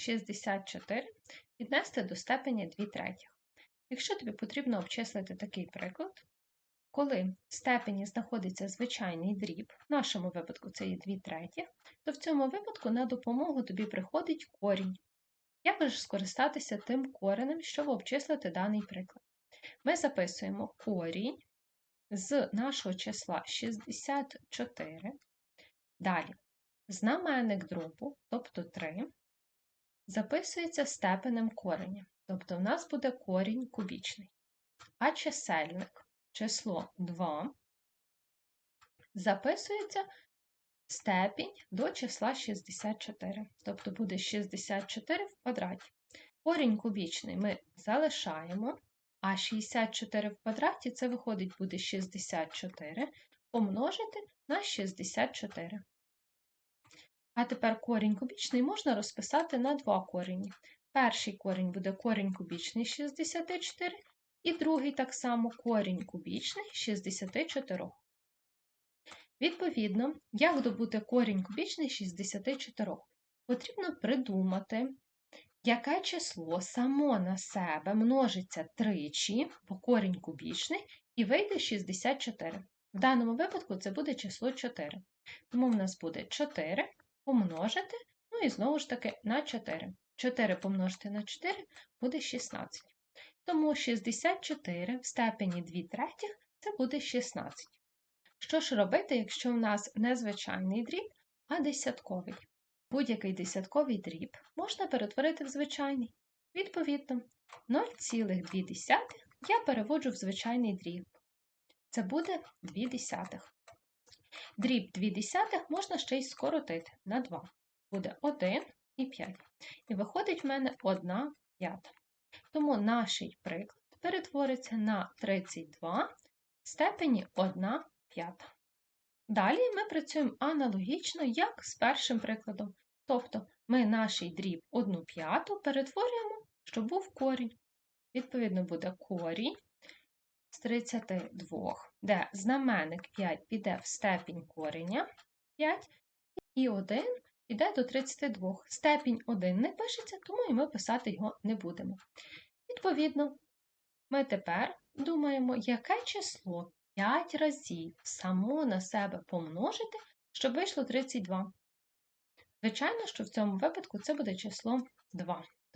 64 віднести до степені 2 третіх. Якщо тобі потрібно обчислити такий приклад, коли в степені знаходиться звичайний дріб, в нашому випадку це є 2 третіх, то в цьому випадку на допомогу тобі приходить корінь. Як же скористатися тим коренем, щоб обчислити даний приклад? Ми записуємо корінь з нашого числа 64. Далі, знаменник дробу, тобто 3, записується степенем кореня. Тобто в нас буде корінь кубічний. А чисельник, число 2, записується степінь до числа 64. Тобто буде 64 в квадраті. Корінь кубічний ми залишаємо, а 64 в квадраті це виходить буде 64 помножити на 64. А тепер корінь кубічний можна розписати на два корені. Перший корінь буде корінь кубічний 64, і другий так само корінь кубічний 64. Відповідно, як добути корінь кубічний 64? Потрібно придумати, яке число само на себе множиться тричі, бо корінь кубічний, і вийде 64. В даному випадку це буде число 4. Тому в нас буде 4 помножити, ну і знову ж таки на 4. 4 помножити на 4 буде 16. Тому 64 в степені 2 третіх це буде 16. Що ж робити, якщо в нас не звичайний дріб, а десятковий? Будь-який десятковий дріб можна перетворити в звичайний. Відповідно, 0,2 я переводжу в звичайний дріб. Це буде 2 десятих. Дріб 2 десятих можна ще й скоротити на 2. Буде 1 і 5. І виходить в мене 1 п'ята. Тому наш приклад перетвориться на 32 в степені 1 п'ята. Далі ми працюємо аналогічно, як з першим прикладом. Тобто ми наш дріб 1 п'яту перетворюємо, щоб був корінь. Відповідно, буде корінь з 32, де знаменник 5 піде в степінь кореня 5, і 1 піде до 32. Степінь 1 не пишеться, тому і ми писати його не будемо. Відповідно, ми тепер думаємо, яке число 5 разів само на себе помножити, щоб вийшло 32. Звичайно, що в цьому випадку це буде число 2.